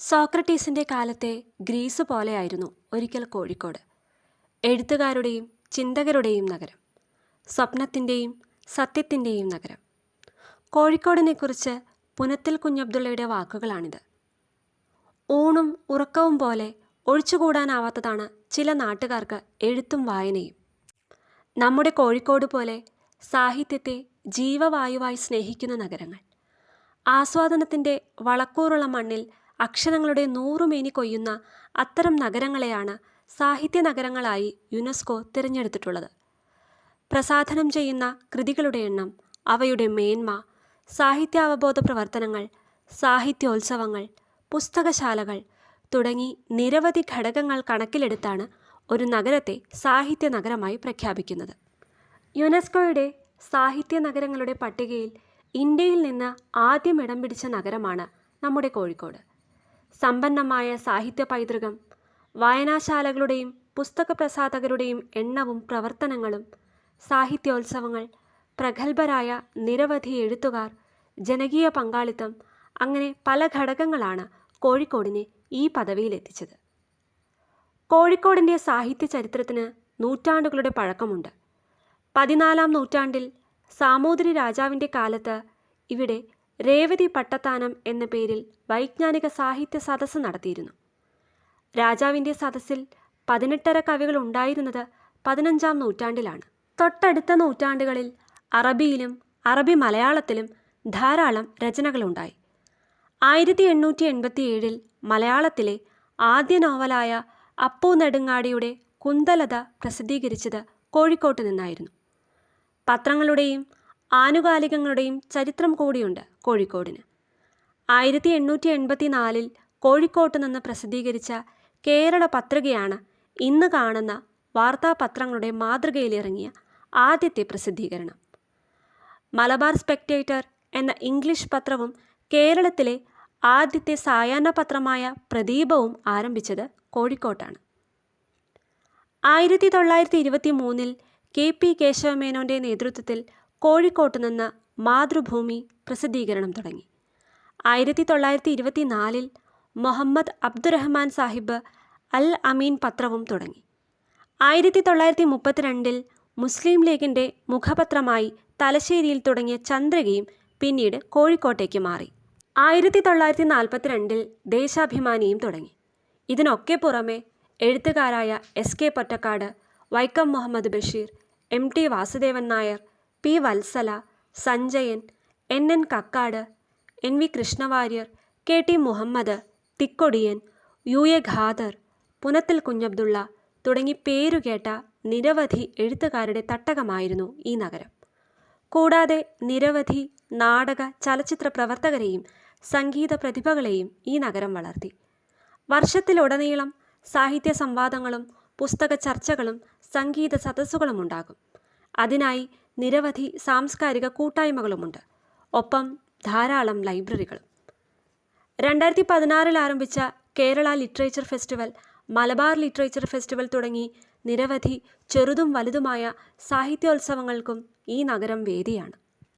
സോക്രട്ടീസിന്റെ കാലത്തെ ഗ്രീസ് പോലെയായിരുന്നു ഒരിക്കൽ കോഴിക്കോട്. എഴുത്തുകാരുടെയും ചിന്തകരുടെയും നഗരം സ്വപ്നത്തിന്റെയും സത്യത്തിന്റെയും നഗരം. കോഴിക്കോടിനെക്കുറിച്ച് പുനത്തിൽ കുഞ്ഞബ്ദുള്ളയുടെ വാക്കുകളാണിത്. ഊണും ഉറക്കവും പോലെ ഒഴിച്ചുകൂടാനാവാത്തതാണ് ചില നാട്ടുകാർക്ക് എഴുത്തും വായനയും. നമ്മുടെ കോഴിക്കോട് പോലെ സാഹിത്യത്തെ ജീവവായുവായി സ്നേഹിക്കുന്ന നഗരങ്ങൾ. ആസ്വാദനത്തിന്റെ വളക്കൂറുള്ള മണ്ണിൽ അക്ഷരങ്ങളുടെ നൂറുമേനി കൊയ്യുന്ന അത്തരം നഗരങ്ങളെയാണ് സാഹിത്യ നഗരങ്ങളായി യുനെസ്കോ തിരഞ്ഞെടുത്തിട്ടുള്ളത്. പ്രസാധനം ചെയ്യുന്ന കൃതികളുടെ എണ്ണം അവയുടെ മേന്മ സാഹിത്യാവബോധ പ്രവർത്തനങ്ങൾ സാഹിത്യോത്സവങ്ങൾ പുസ്തകശാലകൾ തുടങ്ങി നിരവധി ഘടകങ്ങൾ കണക്കിലെടുത്താണ് ഒരു നഗരത്തെ സാഹിത്യ നഗരമായി പ്രഖ്യാപിക്കുന്നത്. യുനെസ്കോയുടെ സാഹിത്യ നഗരങ്ങളുടെ പട്ടികയിൽ ഇന്ത്യയിൽ നിന്ന് ആദ്യം ഇടം പിടിച്ച നഗരമാണ് നമ്മുടെ കോഴിക്കോട്. സമ്പന്നമായ സാഹിത്യ പൈതൃകം വായനാശാലകളുടെയും പുസ്തക പ്രസാധകരുടെയും എണ്ണവും പ്രവർത്തനങ്ങളും സാഹിത്യോത്സവങ്ങൾ പ്രഗത്ഭരായ നിരവധി എഴുത്തുകാർ ജനകീയ പങ്കാളിത്തം അങ്ങനെ പല ഘടകങ്ങളാണ് കോഴിക്കോടിനെ ഈ പദവിയിലെത്തിച്ചത് കോഴിക്കോടിന്റെ സാഹിത്യ ചരിത്രത്തിന് നൂറ്റാണ്ടുകളുടെ പഴക്കമുണ്ട്. പതിനാലാം നൂറ്റാണ്ടിൽ സാമൂതിരി രാജാവിന്റെ കാലത്ത് ഇവിടെ രേവതി പട്ടത്താനം എന്ന പേരിൽ വൈജ്ഞാനിക സാഹിത്യ സദസ്സ് നടത്തിയിരുന്നു. രാജാവിന്റെ സദസ്സിൽ പതിനെട്ടര കവികൾ ഉണ്ടായിരുന്നത് പതിനഞ്ചാം നൂറ്റാണ്ടിലാണ്. തൊട്ടടുത്ത നൂറ്റാണ്ടുകളിൽ അറബിയിലും അറബി മലയാളത്തിലും ധാരാളം രചനകളുണ്ടായി ആയിരത്തി എണ്ണൂറ്റി എൺപത്തി ഏഴിൽ മലയാളത്തിലെ ആദ്യ നോവലായ അപ്പു നെടുങ്ങാടിയുടെ കുന്തലത പ്രസിദ്ധീകരിച്ചത് കോഴിക്കോട്ട് നിന്നായിരുന്നു. പത്രങ്ങളുടെയും ആനുകാലികങ്ങളുടെയും ചരിത്രം കൂടിയുണ്ട് കോഴിക്കോടിന്. ആയിരത്തി എണ്ണൂറ്റി എൺപത്തി നാലിൽ കോഴിക്കോട്ട് നിന്ന് പ്രസിദ്ധീകരിച്ച കേരള പത്രികയാണ് ഇന്ന് കാണുന്ന വാർത്താപത്രങ്ങളുടെ മാതൃകയിലിറങ്ങിയ ആദ്യത്തെ പ്രസിദ്ധീകരണം. മലബാർ സ്പെക്ടേറ്റർ എന്ന ഇംഗ്ലീഷ് പത്രവും കേരളത്തിലെ ആദ്യത്തെ സായാഹ്ന പത്രമായ പ്രദീപവും ആരംഭിച്ചത് കോഴിക്കോട്ടാണ്. ആയിരത്തി തൊള്ളായിരത്തി ഇരുപത്തി മൂന്നിൽ കെ പി കേശവമേനോന്റെ നേതൃത്വത്തിൽ കോഴിക്കോട്ട് നിന്ന് മാതൃഭൂമി പ്രസിദ്ധീകരണം തുടങ്ങി. ആയിരത്തി തൊള്ളായിരത്തി ഇരുപത്തി നാലിൽ മുഹമ്മദ് അബ്ദുറഹ്മാൻ സാഹിബ് അൽ അമീൻ പത്രവും തുടങ്ങി. ആയിരത്തി തൊള്ളായിരത്തി മുപ്പത്തിരണ്ടിൽ മുസ്ലിം ലീഗിന്റെ മുഖപത്രമായി തലശ്ശേരിയിൽ തുടങ്ങിയ ചന്ദ്രകയും പിന്നീട് കോഴിക്കോട്ടേക്ക് മാറി. ആയിരത്തി തൊള്ളായിരത്തി നാൽപ്പത്തിരണ്ടിൽ ദേശാഭിമാനിയും തുടങ്ങി. ഇതിനൊക്കെ പുറമെ എഴുത്തുകാരായ S K Pottekkatt Vaikom Muhammad Basheer M T Vasudevan Nair P Valsala Sanjayan N N Kakkad N V Krishna Warrier K T Muhammad Thikkodiyan U A Khader Punathil Kunhabdulla തുടങ്ങി പേരുകേട്ട നിരവധി എഴുത്തുകാരുടെ തട്ടകമായിരുന്നു ഈ നഗരം. കൂടാതെ നിരവധി നാടക ചലച്ചിത്ര പ്രവർത്തകരെയും സംഗീത പ്രതിഭകളെയും ഈ നഗരം വളർത്തി. വർഷത്തിലുടനീളം സാഹിത്യ സംവാദങ്ങളും പുസ്തക ചർച്ചകളും സംഗീത സദസ്സുകളും ഉണ്ടാകും അതിനായി നിരവധി സാംസ്കാരിക കൂട്ടായ്മകളുമുണ്ട്. ഒപ്പം ധാരാളം ലൈബ്രറികളും. രണ്ടായിരത്തി പതിനാറിൽ ആരംഭിച്ച Kerala literature festival Malabar literature festival തുടങ്ങി നിരവധി ചെറുതും വലുതുമായ സാഹിത്യോത്സവങ്ങൾക്കും ഈ നഗരം വേദിയാണ്.